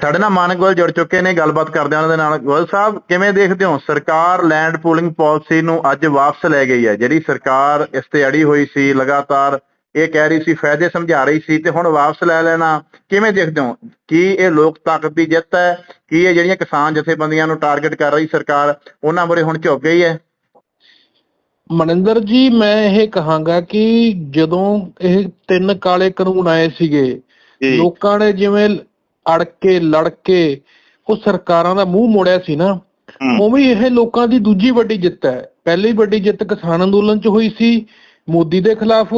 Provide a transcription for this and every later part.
ਸਾਡੇ ਨਾਲ ਮਾਨਕ ਗੋਇਲ ਜੁੜ ਚੁੱਕੇ ਨੇ ਗੱਲਬਾਤ ਕਰਦੇ ਹਾਂ ਉਹਨਾਂ ਦੇ ਨਾਲ। ਗੋਇਲ ਸਾਹਿਬ ਕਿਵੇਂ ਦੇਖਦੇ ਹੋ? ਸਰਕਾਰ ਲੈਂਡ ਪੂਲਿੰਗ ਪਾਲਿਸੀ ਨੂੰ ਅੱਜ ਵਾਪਸ ਲੈ ਗਈ ਹੈ। ਜਿਹੜੀ ਸਰਕਾਰ ਇਸ ਤੇ ਅੜੀ ਹੋਈ ਸੀ ਲਗਾਤਾਰ ਇਹ ਕਹਿ ਰਹੀ ਸੀ ਫਾਇਦੇ ਸਮਝਾ ਰਹੀ ਸੀ ਤੇ ਹੁਣ ਵਾਪਸ ਲੈ ਲੈਣਾ। ਕਿਵੇਂ ਦੇਖਦੇ ਹੋ? ਕੀ ਇਹ ਲੋਕ ਤਾਕਤ ਦੀ ਜਿੱਤ ਹੈ? ਕੀ ਇਹ ਜਿਹੜੀਆਂ ਕਿਸਾਨ ਜਥੇਬੰਦੀਆਂ ਨੂੰ ਟਾਰਗੇਟ ਕਰ ਰਹੀ ਸਰਕਾਰ ਉਹਨਾਂ ਬਾਰੇ ਹੁਣ ਝੁਕ ਗਈ ਹੈ? ਮਨਿੰਦਰ ਜੀ ਮੈਂ ਇਹ ਕਹਾਂਗਾ ਕਿ ਜਦੋਂ ਇਹ ਤਿੰਨ ਕਾਲੇ ਕਾਨੂੰਨ ਆਏ ਸੀਗੇ ਲੋਕਾਂ ਨੇ ਜਿਵੇਂ ਅੜ ਕੇ ਲੜ ਕੇ ਉਹ ਸਰਕਾਰਾਂ ਦਾ ਮੂੰਹ ਮੋੜਿਆ ਸੀ ਨਾ। ਉਵੇਂ ਇਹ ਲੋਕਾਂ ਦੀ ਦੂਜੀ ਵੱਡੀ ਜਿੱਤ ਹੈ। ਪਹਿਲੀ ਵੱਡੀ ਜਿੱਤ ਕਿਸਾਨ ਅੰਦੋਲਨ 'ਚ ਹੋਈ ਸੀ ਮੋਦੀ ਦੇ ਖਿਲਾਫ।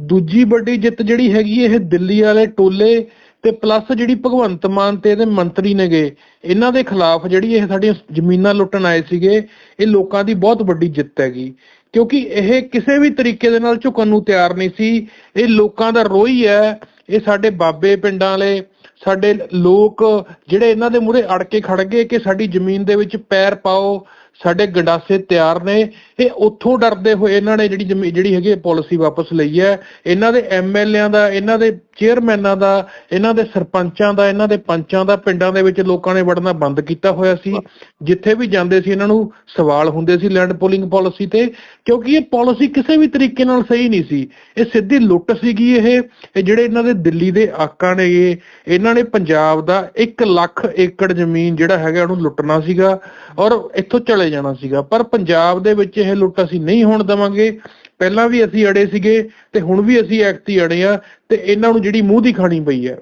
ਦੂਜੀ ਵੱਡੀ ਜਿੱਤ ਜਿਹੜੀ ਹੈਗੀ ਇਹ ਦਿੱਲੀ ਵਾਲੇ ਟੋਲੇ ਤੇ ਪਲੱਸ ਜਿਹੜੀ ਭਗਵੰਤ ਮਾਨ ਤੇ ਇਹਦੇ ਮੰਤਰੀ ਨੇਗੇ। ਇਹਨਾਂ ਦੇ ਖਿਲਾਫ ਜਿਹੜੀ ਇਹ ਸਾਡੀਆਂ ਜ਼ਮੀਨਾਂ ਲੁੱਟਣ ਆਏ ਸੀਗੇ ਇਹ ਲੋਕਾਂ ਦੀ ਬਹੁਤ ਵੱਡੀ ਜਿੱਤ ਹੈਗੀ। ਕਿਉਂਕਿ ਇਹ ਕਿਸੇ ਵੀ ਤਰੀਕੇ ਦੇ ਨਾਲ ਝੁਕਣ ਨੂੰ ਤਿਆਰ ਨਹੀਂ ਸੀ। ਇਹ ਲੋਕਾਂ ਦਾ ਰੋਈ ਹੈ। ਇਹ ਸਾਡੇ ਬਾਬੇ ਪਿੰਡਾਂ ਵਾਲੇ ਸਾਡੇ ਲੋਕ ਜਿਹੜੇ ਇਹਨਾਂ ਦੇ ਮੂਹਰੇ ਅੜ ਕੇ ਖੜ ਗਏ ਕਿ ਸਾਡੀ ਜ਼ਮੀਨ ਦੇ ਵਿੱਚ ਪੈਰ ਪਾਓ, ਸਾਡੇ ਗੰਡਾਸੇ ਤਿਆਰ ਨੇ। ਇਹ ਉੱਥੋਂ ਡਰਦੇ ਹੋਏ ਇਹਨਾਂ ਨੇ ਜਿਹੜੀ ਜ਼ਮੀ- ਜਿਹੜੀ ਹੈਗੀ ਪਾਲਿਸੀ ਵਾਪਸ ਲਈ ਹੈ। ਇਹਨਾਂ ਦੇ ਐਮਐਲਏਆਂ ਦਾ, ਇਹਨਾਂ ਦੇ ਚੇਅਰਮੈਨਾਂ ਦਾ, ਇਹਨਾਂ ਦੇ ਸਰਪੰਚਾਂ ਦਾ, ਇਹਨਾਂ ਦੇ ਪੰਚਾਂ ਦਾ, ਪਿੰਡਾਂ ਦੇ ਵਿੱਚ ਲੋਕਾਂ ਨੇ ਵੜਨਾ ਬੰਦ ਕੀਤਾ ਹੋਇਆ ਸੀ। ਜਿੱਥੇ ਵੀ ਜਾਂਦੇ ਸੀ, ਇਹਨਾਂ ਨੂੰ ਸਵਾਲ ਹੁੰਦੇ ਸੀ ਲੈਂਡ ਪੋਲਿੰਗ ਪਾਲਿਸੀ ਤੇ, ਕਿਉਂਕਿ ਇਹ ਪਾਲਿਸੀ ਕਿਸੇ ਵੀ ਤਰੀਕੇ ਨਾਲ ਸਹੀ ਨਹੀਂ ਸੀ। ਇਹ ਸਿੱਧੀ ਲੁੱਟ ਸੀਗੀ ਇਹ। ਇਹ ਜਿਹੜੇ ਇਹਨਾਂ ਦੇ ਦਿੱਲੀ ਦੇ ਆਕਾ ਨੇ ਇਹ ਇਹਨਾਂ ਨੇ ਪੰਜਾਬ ਦਾ 1 ਲੱਖ ਏਕੜ ਜ਼ਮੀਨ ਜਿਹੜਾ ਹੈਗਾ, ਉਹਨੂੰ ਲੁੱਟਣਾ ਸੀਗਾ ਔਰ ਇੱਥੋਂ ਚਲੇ ਜਾਣਾ ਸੀਗਾ। ਪਰ ਪੰਜਾਬ ਦੇ ਵਿੱਚ ਇਹ ਲੁੱਟ ਅਸੀਂ ਨਹੀਂ ਹੋਣ ਦੇਵਾਂਗੇ। ਪਹਿਲਾਂ ਵੀ ਅਸੀਂ ਅੜੇ ਸੀਗੇ ਤੇ ਹੁਣ ਵੀ ਅਸੀਂ ਐਕਤੀ ਅੜੇ ਆ ਤੇ ਇਹਨਾਂ ਨੂੰ ਜਿਹੜੀ ਮੂੰਹ ਦੀ ਖਾਣੀ ਪਈ ਹੈ।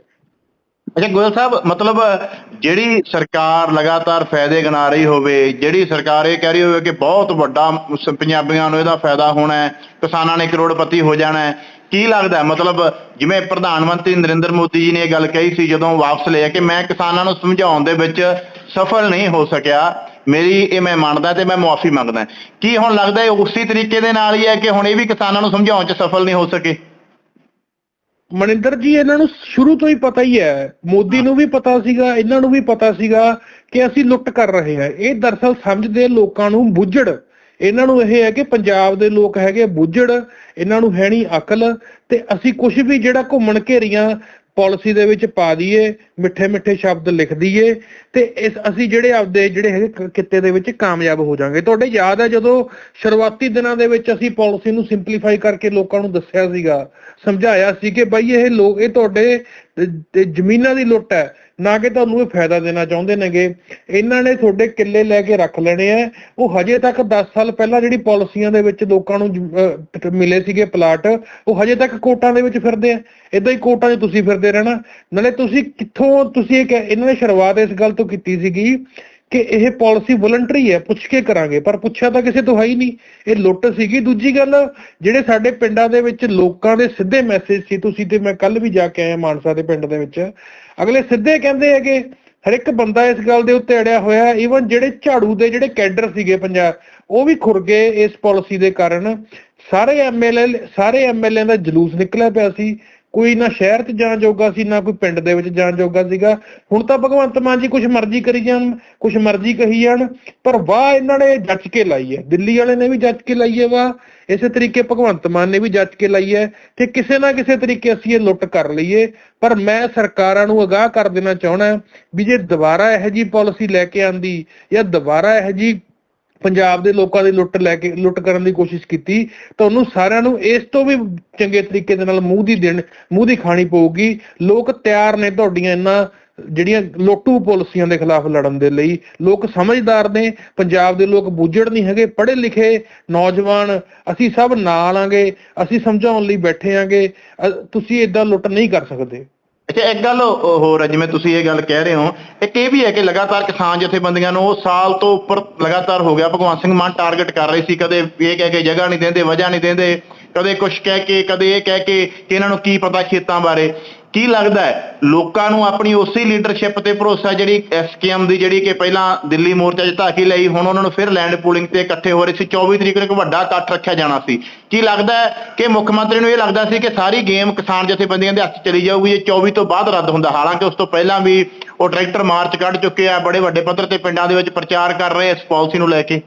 ਅੱਛਾ, ਗੋਇਲ ਸਾਹਿਬ, ਮਤਲਬ ਜਿਹੜੀ ਸਰਕਾਰ ਲਗਾਤਾਰ ਫਾਇਦੇ ਗਿਣਾ ਰਹੀ ਹੋਵੇ, ਜਿਹੜੀ ਸਰਕਾਰ ਇਹ ਕਹਿ ਰਹੀ ਹੋਵੇ ਕਿ ਬਹੁਤ ਵੱਡਾ ਪੰਜਾਬੀਆਂ ਨੂੰ ਇਹਦਾ ਫਾਇਦਾ ਹੋਣਾ ਹੈ, ਕਿਸਾਨਾਂ ਨੇ ਕਰੋੜਪਤੀ ਹੋ ਜਾਣਾ ਹੈ, ਕੀ ਲੱਗਦਾ ਮਤਲਬ ਜਿਵੇਂ ਪ੍ਰਧਾਨ ਮੰਤਰੀ ਨਰਿੰਦਰ ਮੋਦੀ ਜੀ ਨੇ ਇਹ ਗੱਲ ਕਹੀ ਸੀ ਜਦੋਂ ਵਾਪਸ ਲਿਆ ਕਿ ਮੈਂ ਕਿਸਾਨਾਂ ਨੂੰ ਸਮਝਾਉਣ ਦੇ ਵਿੱਚ ਸਫਲ ਨਹੀਂ ਹੋ ਸਕਿਆ ਮੇਰੀ ਇਹ ਮੈਂ ਮੰਨਦਾ ਤੇ ਮੈਂ ਮੁਆਫੀ ਮੰਗਦਾ। ਕੀ ਹੁਣ ਲੱਗਦਾ ਹੈ ਉਸੇ ਤਰੀਕੇ ਦੇ ਨਾਲ ਹੀ ਹੈ ਕਿ ਹੁਣ ਇਹ ਵੀ ਕਿਸਾਨਾਂ ਨੂੰ ਸਮਝਾਉਣ 'ਚ ਸਫਲ ਨਹੀਂ ਹੋ ਸਕੇ? ਮਨਿੰਦਰ ਜੀ, ਇਹਨਾਂ ਨੂੰ ਸ਼ੁਰੂ ਤੋਂ ਹੀ ਪਤਾ ਹੀ ਹੈ। ਮੋਦੀ ਨੂੰ ਵੀ ਪਤਾ ਸੀਗਾ, ਇਹਨਾਂ ਨੂੰ ਵੀ ਪਤਾ ਸੀਗਾ ਕਿ ਅਸੀਂ ਲੁੱਟ ਕਰ ਰਹੇ ਹਾਂ। ਇਹ ਦਰਸਲ ਸਮਝਦੇ ਲੋਕਾਂ ਨੂੰ ਬੁੱਝੜ। ਇਹਨਾਂ ਨੂੰ ਇਹ ਹੈ ਕਿ ਪੰਜਾਬ ਦੇ ਲੋਕ ਹੈਗੇ ਬੁੱਝੜ। ਇਹਨਾਂ ਨੂੰ ਹੈ ਨਹੀਂ ਅਕਲ। ਤੇ ਅਸੀਂ ਕੁਝ ਵੀ ਜਿਹੜਾ ਘੁੰਮਣ ਘੇਰੀਆਂ ਪਾਲਿਸੀ ਦੇ ਵਿੱਚ ਪਾ ਦਈਏ, ਮਿੱਠੇ ਮਿੱਠੇ ਸ਼ਬਦ ਲਿਖ ਦਈਏ ਤੇ ਇਸ ਅਸੀਂ ਜਿਹੜੇ ਆਪਦੇ ਜਿਹੜੇ ਹੈਗੇ ਕਿੱਤੇ ਦੇ ਵਿੱਚ ਕਾਮਯਾਬ ਹੋ ਜਾਾਂਗੇ। ਤੁਹਾਡੇ ਯਾਦ ਹੈ ਜਦੋਂ ਸ਼ੁਰੂਆਤੀ ਦਿਨਾਂ ਦੇ ਵਿੱਚ ਅਸੀਂ ਪਾਲਿਸੀ ਨੂੰ ਸਿੰਪਲੀਫਾਈ ਕਰਕੇ ਲੋਕਾਂ ਨੂੰ ਦੱਸਿਆ ਸੀਗਾ, ਸਮਝਾਇਆ ਸੀ ਕਿ ਬਈ ਇਹ ਲੋਕ, ਇਹ ਤੁਹਾਡੇ ਜ਼ਮੀਨਾਂ ਦੀ ਲੁੱਟ ਹੈ। ਨਾ ਕਿ ਤੁਹਾਨੂੰ ਇਹ ਫਾਇਦਾ ਦੇਣਾ ਚਾਹੁੰਦੇ ਨੇਗੇ। ਇਹਨਾਂ ਨੇ ਤੁਹਾਡੇ ਕਿੱਲੇ ਲੈ ਕੇ ਰੱਖ ਲੈਣੇ ਆ। ਉਹ ਹਜੇ ਤੱਕ 10 ਸਾਲ ਪਹਿਲਾਂ ਜਿਹੜੀ ਪਾਲਿਸੀਆਂ ਦੇ ਵਿੱਚ ਲੋਕਾਂ ਨੂੰ ਮਿਲੇ ਸੀਗੇ ਪਲਾਟ, ਉਹ ਹਜੇ ਤੱਕ ਕੋਟਾਂ ਦੇ ਵਿੱਚ ਫਿਰਦੇ ਆ। ਇਦਾਂ ਹੀ ਕੋਟਾਂ 'ਚ ਤੁਸੀਂ ਫਿਰਦੇ ਰਹਿਣਾ। ਨਾਲੇ ਤੁਸੀਂ ਕਿੱਥੋਂ ਤੁਸੀਂ ਇਹ ਇਹਨਾਂ ਨੇ ਸ਼ੁਰੂਆਤ ਇਸ ਗੱਲ ਤੋਂ ਕੀਤੀ ਸੀਗੀ ਕਿ ਇਹ ਪਾਲਿਸੀ ਵੋਲੰਟਰੀ ਹੈ, ਪੁੱਛ ਕੇ ਕਰਾਂਗੇ। ਪਰ ਪੁੱਛਿਆ ਤਾਂ ਕਿਸੇ ਤੋਂ ਹੈ ਹੀ ਨਹੀਂ। ਇਹ ਲੁੱਟ ਸੀਗੀ। ਦੂਜੀ ਗੱਲ, ਜਿਹੜੇ ਸਾਡੇ ਪਿੰਡਾਂ ਦੇ ਵਿੱਚ ਲੋਕਾਂ ਦੇ ਸਿੱਧੇ ਮੈਸੇਜ ਸੀ, ਤੁਸੀਂ ਤੇ ਮੈਂ ਕੱਲ ਵੀ ਜਾ ਕੇ ਆਇਆ ਮਾਨਸਾ ਦੇ ਪਿੰਡ ਦੇ ਵਿੱਚ ਅਗਲੇ ਸਿੱਧੇ ਕਹਿੰਦੇ ਹੈਗੇ ਹਰ ਇੱਕ ਬੰਦਾ ਇਸ ਗੱਲ ਦੇ ਉੱਤੇ ਅੜਿਆ ਹੋਇਆ ਈਵਨ ਜਿਹੜੇ ਝਾੜੂ ਦੇ ਜਿਹੜੇ ਕੈਡਰ ਸੀਗੇ ਪੰਜਾਬ, ਉਹ ਵੀ ਖੁਰ ਗਏ ਇਸ ਪਾਲਿਸੀ ਦੇ ਕਾਰਨ। ਸਾਰੇ ਐਮਐਲਏ ਸਾਰੇ ਐਮਐਲਏ ਦਾ ਜਲੂਸ ਨਿਕਲਿਆ ਪਿਆ ਸੀ। ਕੋਈ ਨਾ ਸ਼ਹਿਰ 'ਚ ਜਾਣ ਜੋਗਾ ਸੀ, ਨਾ ਕੋਈ ਪਿੰਡ ਦੇ ਵਿੱਚ ਜਾਣ ਜੋਗਾ ਸੀਗਾ। ਹੁਣ ਤਾਂ ਭਗਵੰਤ ਮਾਨ ਜੀ ਕੁਝ ਮਰਜ਼ੀ ਕਰੀ ਜਾਣ ਕੁਝ ਮਰਜ਼ੀ ਕਹੀ ਜਾਣ, ਪਰ ਵਾਹ ਇਹਨਾਂ ਨੇ ਜੱਜ ਕੇ ਲਾਈ ਹੈ। ਦਿੱਲੀ ਵਾਲੇ ਨੇ ਵੀ ਜੱਜ ਕੇ ਲਾਈ ਹੈ ਵਾਹ, ਇਸੇ ਤਰੀਕੇ ਭਗਵੰਤ ਮਾਨ ਨੇ ਵੀ ਜੱਜ ਕੇ ਲਾਈ ਹੈ ਕਿ ਕਿਸੇ ਨਾ ਕਿਸੇ ਤਰੀਕੇ ਅਸੀਂ ਇਹ ਲੁੱਟ ਕਰ ਲਈਏ। ਪਰ ਮੈਂ ਸਰਕਾਰਾਂ ਨੂੰ ਅਗਾਹ ਕਰ ਦੇਣਾ ਚਾਹਣਾ ਵੀ ਜੇ ਦੁਬਾਰਾ ਇਹੋ ਜੀ ਪਾਲਿਸੀ ਲੈ ਕੇ ਆਂਦੀ ਜਾਂ ਦੁਬਾਰਾ ਇਹੋ ਜੀ ਪੰਜਾਬ ਦੇ ਲੋਕਾਂ ਦੀ ਲੁੱਟ ਲੈ ਕੇ, ਲੁੱਟ ਕਰਨ ਦੀ ਕੋਸ਼ਿਸ਼ ਕੀਤੀ, ਤਾਂ ਉਹਨੂੰ ਸਾਰਿਆਂ ਨੂੰ ਇਸ ਤੋਂ ਵੀ ਚੰਗੇ ਤਰੀਕੇ ਦੇ ਨਾਲ ਮੂੰਹ ਦੀ ਦੇਣ, ਮੂੰਹ ਦੀ ਖਾਣੀ ਪਊਗੀ। ਲੋਕ ਤਿਆਰ ਨੇ ਤੁਹਾਡੀਆਂ ਇਹਨਾਂ ਜਿਹੜੀਆਂ ਲੋਟੂ ਪਾਲਿਸੀਆਂ ਦੇ ਖਿਲਾਫ ਲੜਨ ਦੇ ਲਈ। ਲੋਕ ਸਮਝਦਾਰ ਨੇ, ਪੰਜਾਬ ਦੇ ਲੋਕ ਬੁੱਝੜ ਨਹੀਂ ਹੈਗੇ ਪੜ੍ਹੇ ਲਿਖੇ ਨੌਜਵਾਨ, ਅਸੀਂ ਸਭ ਨਾਲ ਆਂਗੇ, ਅਸੀਂ ਸਮਝਾਉਣ ਲਈ ਬੈਠੇ ਆਂਗੇ। ਅ- ਤੁਸੀਂ ਇਦਾਂ ਲੁੱਟ ਨਹੀਂ ਕਰ ਸਕਦੇ। ਅੱਛਾ, ਇੱਕ ਗੱਲ ਹੋ- ਹੋਰ ਹੈ ਜਿਵੇਂ ਤੁਸੀਂ ਇਹ ਗੱਲ ਕਹਿ ਰਹੇ ਹੋ, ਇੱਕ ਇਹ ਵੀ ਹੈ ਕਿ ਲਗਾਤਾਰ ਕਿਸਾਨ ਜਥੇਬੰਦੀਆਂ ਨੂੰ ਉਹ ਸਾਲ ਤੋਂ ਉੱਪਰ ਲਗਾਤਾਰ ਹੋ ਗਿਆ ਭਗਵੰਤ ਸਿੰਘ ਮਾਨ ਟਾਰਗੇਟ ਕਰ ਰਹੇ ਸੀ, ਕਦੇ ਇਹ ਕਹਿ ਕੇ ਜਗ੍ਹਾ ਨਹੀਂ ਦਿੰਦੇ, ਵਜ੍ਹਾ ਨਹੀਂ ਦਿੰਦੇ, ਕਦੇ ਕੁਝ ਕਹਿ ਕੇ, ਕਦੇ ਇਹ ਕਹਿ ਕੇ ਕਿ ਇਹਨਾਂ ਨੂੰ ਕੀ ਪਤਾ ਖੇਤਾਂ ਬਾਰੇ। ਕੀ ਲੱਗਦਾ ਹੈ? ਲੋਕਾਂ ਨੂੰ ਆਪਣੀ ਉਸੇ ਲੀਡਰਸ਼ਿਪ ਤੇ ਭਰੋਸਾ ਜਿਹੜੀ ਐਸਕੇਐਮ ਦੀ ਜਿਹੜੀ ਕਿ ਪਹਿਲਾਂ ਦਿੱਲੀ ਮੋਰਚਾ 'ਚ ਧਾਕੀ ਲਈ, ਹੁਣ ਉਹਨਾਂ ਨੂੰ ਫਿਰ ਲੈਂਡ ਪੂਲਿੰਗ ਤੇ ਇਕੱਠੇ ਹੋ ਰਹੇ ਸੀ। 24 ਤਰੀਕ ਨੂੰ ਇੱਕ ਵੱਡਾ ਇਕੱਠ ਰੱਖਿਆ ਜਾਣਾ ਸੀ। ਕੀ ਲੱਗਦਾ ਹੈ ਕਿ ਮੁੱਖ ਮੰਤਰੀ ਨੂੰ ਇਹ ਲੱਗਦਾ ਸੀ ਕਿ ਸਾਰੀ ਗੇਮ ਕਿਸਾਨ ਜਥੇਬੰਦੀਆਂ ਦੇ ਹੱਥ ਚਲੀ ਜਾਊਗੀ? ਜੇ 24 ਤੋਂ ਬਾਅਦ ਰੱਦ ਹੁੰਦਾ। ਹਾਲਾਂਕਿ ਉਸ ਤੋਂ ਪਹਿਲਾਂ ਵੀ ਉਹ ਟਰੈਕਟਰ ਮਾਰਚ ਕੱਢ ਚੁੱਕੇ ਆ, ਬੜੇ ਵੱਡੇ ਪੱਧਰ ਤੇ ਪਿੰਡਾਂ ਦੇ ਵਿੱਚ ਪ੍ਰਚਾਰ ਕਰ ਰਹੇ ਇਸ ਪਾਲਿਸੀ ਨੂੰ ਲੈ ਕੇ।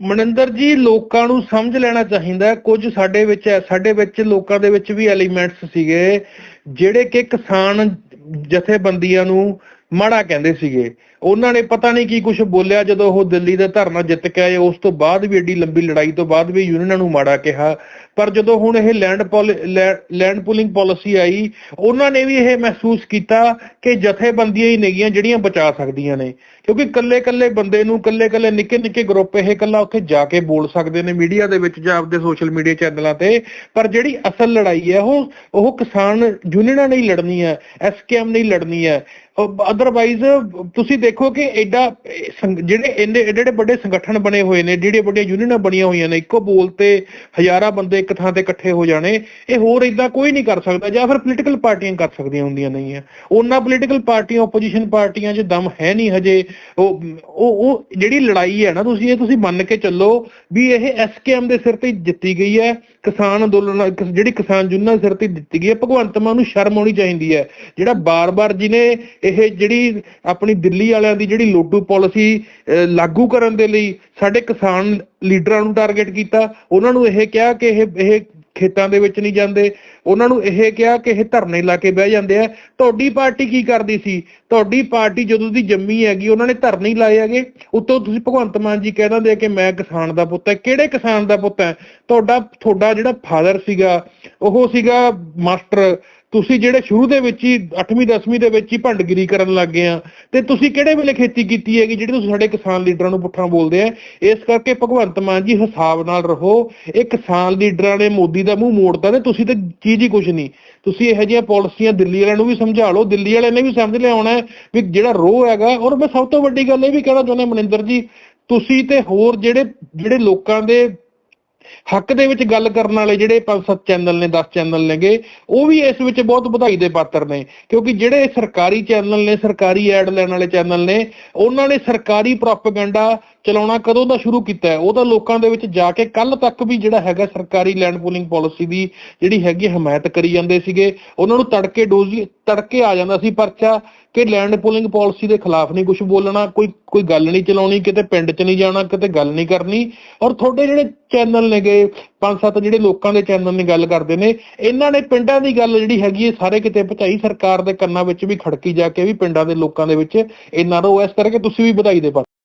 ਮਨਿੰਦਰ ਜੀ ਲੋਕਾਂ ਨੂੰ ਸਮਝ ਲੈਣਾ ਚਾਹੀਦਾ ਹੈ, ਕੁਝ ਸਾਡੇ ਵਿੱਚ ਹੈ, ਸਾਡੇ ਵਿੱਚ ਲੋਕਾਂ ਦੇ ਵਿੱਚ ਵੀ ਐਲੀਮੈਂਟਸ ਸੀਗੇ ਜਿਹੜੇ ਕਿ ਕਿਸਾਨ ਜਥੇਬੰਦੀਆਂ ਨੂੰ ਮਾੜਾ ਕਹਿੰਦੇ ਸੀਗੇ। ਉਹਨਾਂ ਨੇ ਪਤਾ ਨਹੀਂ ਕੀ ਕੁਝ ਬੋਲਿਆ, ਜਦੋਂ ਉਹ ਦਿੱਲੀ ਦਾ ਧਰਨਾ ਜਿੱਤ ਕੇ ਆਏ, ਉਸ ਤੋਂ ਬਾਅਦ ਵੀ ਏਡੀ ਲੰਬੀ ਲੜਾਈ ਤੋਂ ਬਾਅਦ ਵੀ ਯੂਨੀਅਨਾਂ ਨੂੰ ਮਾੜਾ ਕਿਹਾ। ਪਰ ਜਦੋਂ ਹੁਣ ਇਹ ਲੈਂਡ ਲੈਂਡ ਪੂਲਿੰਗ ਪਾਲਿਸੀ ਆਈ, ਉਹਨਾਂ ਨੇ ਵੀ ਇਹ ਮਹਿਸੂਸ ਕੀਤਾ ਕਿ ਜਥੇਬੰਦੀਆਂ ਹੀ ਨੇਗੀਆਂ ਜਿਹੜੀਆਂ ਬਚਾ ਸਕਦੀਆਂ ਨੇ। ਕਿਉਂਕਿ ਕੱਲੇ ਕੱਲੇ ਬੰਦੇ ਨੂੰ ਕੱਲੇ ਕੱਲੇ ਨਿੱਕੇ ਨਿੱਕੇ ਗਰੁੱਪ ਇਹ ਕੱਲਾ ਉੱਥੇ ਜਾ ਕੇ ਬੋਲ ਸਕਦੇ ਨੇ ਮੀਡੀਆ ਦੇ ਵਿੱਚ ਜਾਂ ਆਪਦੇ ਸੋਸ਼ਲ ਮੀਡੀਆ ਚੈਨਲਾਂ ਤੇ। ਪਰ ਜਿਹੜੀ ਅਸਲ ਲੜਾਈ ਹੈ, ਉਹ ਉਹ ਕਿਸਾਨ ਯੂਨੀਅਨਾਂ ਨਹੀਂ ਲੜਨੀ ਹੈ ਐਸਕੇਐਮ ਨਹੀਂ ਲੜਨੀ ਹੈ। ਅਦਰਵਾਈਜ਼ ਤੁਸੀਂ ਦੇਖੋ ਕਿ ਐਡਾ ਜਿਹੜੇ ਇੰਨੇ ਏਡੇ ਵੱਡੇ ਸੰਗਠਨ ਬਣੇ ਹੋਏ ਨੇ, ਜਿਹੜੇ ਵੱਡੀਆਂ ਯੂਨੀਅਨਾਂ ਬਣੀਆਂ ਹੋਈਆਂ ਨੇ, ਇੱਕੋ ਬੋਲ ਤੇ ਹਜ਼ਾਰਾਂ ਬੰਦੇ ਇੱਕ ਥਾਂ ਤੇ ਇਕੱਠੇ ਹੋ ਜਾਣੇ, ਇਹ ਹੋਰ ਇਦਾਂ ਕੋਈ ਨਹੀਂ ਕਰ ਸਕਦਾ, ਜਾਂ ਫਿਰ ਪੋਲੀਟੀਕਲ ਪਾਰਟੀਆਂ ਕਰ ਸਕਦੀਆਂ ਹੁੰਦੀਆਂ ਨਹੀਂ ਆ ਉਹਨਾਂ ਪੋਲੀਟੀਕਲ ਪਾਰਟੀਆਂ ਆਪੋਜੀਸ਼ਨ ਪਾਰਟੀਆਂ 'ਚ ਦਮ ਹੈ ਨਹੀਂ ਹਜੇ। ਉਹ ਉਹ ਉਹ ਜਿਹੜੀ ਲੜਾਈ ਹੈ ਨਾ ਤੁਸੀਂ, ਇਹ ਤੁਸੀਂ ਮੰਨ ਕੇ ਚੱਲੋ ਵੀ ਇਹ ਐਸਕੇਐਮ ਦੇ ਸਿਰ ਤੇ ਜਿੱਤੀ ਗਈ ਹੈ। ਕਿਸਾਨ ਅੰਦੋਲਨ ਜਿਹੜੀ ਕਿਸਾਨ ਜੁਨਾ ਸਿਰ ਤੇ ਦਿੱਤੀ ਗਈ ਹੈ, ਭਗਵੰਤ ਮਾਨ ਨੂੰ ਸ਼ਰਮ ਆਉਣੀ ਚਾਹੀਦੀ ਹੈ। ਜਿਹੜਾ ਬਾਰ-ਬਾਰ ਜਿਹਨੇ ਇਹ ਜਿਹੜੀ ਆਪਣੀ ਦਿੱਲੀ ਵਾਲਿਆਂ ਦੀ ਜਿਹੜੀ ਲੋਟੂ ਪਾਲਿਸੀ ਲਾਗੂ ਕਰਨ ਦੇ ਲਈ ਸਾਡੇ ਕਿਸਾਨ ਲੀਡਰਾਂ ਨੂੰ ਟਾਰਗੇਟ ਕੀਤਾ, ਉਹਨਾਂ ਨੂੰ ਇਹ ਕਿਹਾ ਕਿ ਇਹ ਇਹ ਖੇਤਾਂ ਦੇ ਵਿੱਚ ਨਹੀਂ ਜਾਂਦੇ। ਉਹਨਾਂ ਨੂੰ ਇਹ ਕਿਹਾ ਕਿ ਇਹ ਧਰਨੇ ਲਾ ਕੇ ਬਹਿ ਜਾਂਦੇ ਆ। ਤੁਹਾਡੀ ਪਾਰਟੀ ਕੀ ਕਰਦੀ ਸੀ? ਤੁਹਾਡੀ ਪਾਰਟੀ ਜਦੋਂ ਦੀ ਜੰਮੀ ਹੈਗੀ, ਉਹਨਾਂ ਨੇ ਧਰਨੇ ਹੀ ਲਾਏ ਹੈਗੇ। ਉੱਤੋਂ ਤੁਸੀਂ ਭਗਵੰਤ ਮਾਨ ਜੀ ਕਹਿ ਦਿੰਦੇ ਆ ਕਿ ਮੈਂ ਕਿਸਾਨ ਦਾ ਪੁੱਤ ਹੈ। ਕਿਹੜੇ ਕਿਸਾਨ ਦਾ ਪੁੱਤ ਹੈ? ਤੁਹਾਡਾ ਤੁਹਾਡਾ ਜਿਹੜਾ ਫਾਦਰ ਸੀਗਾ, ਉਹ ਸੀਗਾ ਮਾਸਟਰ ਤੁਸੀਂ ਜਿਹੜੇ ਸ਼ੁਰੂ ਦੇ ਵਿੱਚ ਹੀ 8ਵੀਂ 10ਵੀਂ ਦੇ ਵਿੱਚ ਹੀ ਭੰਡਗਿਰੀ ਕਰਨ ਲੱਗ ਗਏ ਆ, ਤੇ ਤੁਸੀਂ ਕਿਹੜੇ ਵੇਲੇ ਖੇਤੀ ਕੀਤੀ ਹੈਗੀ ਜਿਹੜੀ ਤੁਸੀਂ ਸਾਡੇ ਕਿਸਾਨ ਲੀਡਰਾਂ ਨੂੰ ਪੁੱਠਾ ਬੋਲਦੇ ਆ? ਇਸ ਕਰਕੇ ਭਗਵੰਤ ਮਾਨ ਜੀ ਹਿਸਾਬ ਨਾਲ ਰਹੋ, ਇਹ ਕਿਸਾਨ ਲੀਡਰਾਂ ਨੇ ਮੋਦੀ ਦਾ ਮੂੰਹ ਮੋੜਤਾ ਤੇ ਤੁਸੀਂ ਤੇ ਚੀਜ਼ ਹੀ ਕੁਝ ਨਹੀਂ। ਤੁਸੀਂ ਇਹੋ ਜਿਹੀਆਂ ਪਾਲਿਸੀਆਂ ਦਿੱਲੀ ਵਾਲਿਆਂ ਨੂੰ ਵੀ ਸਮਝਾ ਲਓ, ਦਿੱਲੀ ਵਾਲਿਆਂ ਨੇ ਵੀ ਸਮਝ ਲਿਆ ਹੋਣਾ ਵੀ ਜਿਹੜਾ ਰੋਹ ਹੈਗਾ, ਔਰ ਮੈਂ ਸਭ ਤੋਂ ਵੱਡੀ ਗੱਲ ਇਹ ਵੀ ਕਹਿਣਾ ਚਾਹੁੰਦਾ ਮਨਿੰਦਰ ਜੀ, ਤੁਸੀਂ ਤੇ ਹੋਰ ਜਿਹੜੇ ਜਿਹੜੇ ਲੋਕਾਂ ਦੇ ਹੱਕ ਦੇ ਵਿੱਚ ਗੱਲ ਕਰਨ ਵਾਲੇ ਜਿਹੜੇ ਪੰਜ ਸੱਤ ਚੈਨਲ ਨੇ 10 ਚੈਨਲ ਨੇਗੇ, ਉਹ ਵੀ ਇਸ ਵਿੱਚ ਬਹੁਤ ਵਧਾਈ ਦੇ ਪਾਤਰ ਨੇ। ਕਿਉਂਕਿ ਜਿਹੜੇ ਸਰਕਾਰੀ ਚੈਨਲ ਨੇ, ਸਰਕਾਰੀ ਐਡ ਲੈਣ ਵਾਲੇ ਚੈਨਲ ਨੇ, ਉਹਨਾਂ ਨੇ ਸਰਕਾਰੀ ਪ੍ਰੋਪਗੈਂਡਾ ਚਲਾਉਣਾ ਕਦੋਂ ਦਾ ਸ਼ੁਰੂ ਕੀਤਾ ਹੈ? ਉਹ ਤਾਂ ਲੋਕਾਂ ਦੇ ਵਿੱਚ ਜਾ ਕੇ ਕੱਲ ਤੱਕ ਵੀ ਜਿਹੜਾ ਹੈਗਾ ਸਰਕਾਰੀ ਲੈਂਡ ਪੂਲਿੰਗ ਪਾਲਿਸੀ ਦੀ ਜਿਹੜੀ ਹੈਗੀ ਹਮਾਇਤ ਕਰੀ ਜਾਂਦੇ ਸੀਗੇ। ਉਹਨਾਂ ਨੂੰ ਤੜਕੇ ਡੋਜ਼ੀ ਤੜਕੇ ਆ ਜਾਂਦਾ ਸੀ ਪਰਚਾ ਕਿ ਲੈਂਡ ਪੂਲਿੰਗ ਪਾਲਿਸੀ ਦੇ ਖਿਲਾਫ ਨਹੀਂ ਕੁਝ ਬੋਲਣਾ, ਕੋਈ ਕੋਈ ਗੱਲ ਨਹੀਂ ਚਲਾਉਣੀ, ਕਿਤੇ ਪਿੰਡ 'ਚ ਨਹੀਂ ਜਾਣਾ, ਕਿਤੇ ਗੱਲ ਨਹੀਂ ਕਰਨੀ। ਔਰ ਤੁਹਾਡੇ ਜਿਹੜੇ ਚੈਨਲ ਨੇਗੇ ਪੰਜ ਸੱਤ ਜਿਹੜੇ ਲੋਕਾਂ ਦੇ ਚੈਨਲ ਨੇ ਗੱਲ ਕਰਦੇ ਨੇ, ਇਹਨਾਂ ਨੇ ਪਿੰਡਾਂ ਦੀ ਗੱਲ ਜਿਹੜੀ ਹੈਗੀ ਹੈ, ਸਾਰੇ ਕਿਤੇ ਪਹੁੰਚਾਈ ਸਰਕਾਰ ਦੇ ਕੰਨਾਂ ਵਿੱਚ ਵੀ ਖੜਕੀ ਜਾ ਕੇ ਵੀ ਪਿੰਡਾਂ ਦੇ ਲੋਕਾਂ ਦੇ ਵਿੱਚ ਇੰਨਾ ਰੋ ਇਸ ਕਰਕੇ ਤੁਸੀਂ ਵੀ ਵਧਾਈ ਦੇ ਪਾਤਰ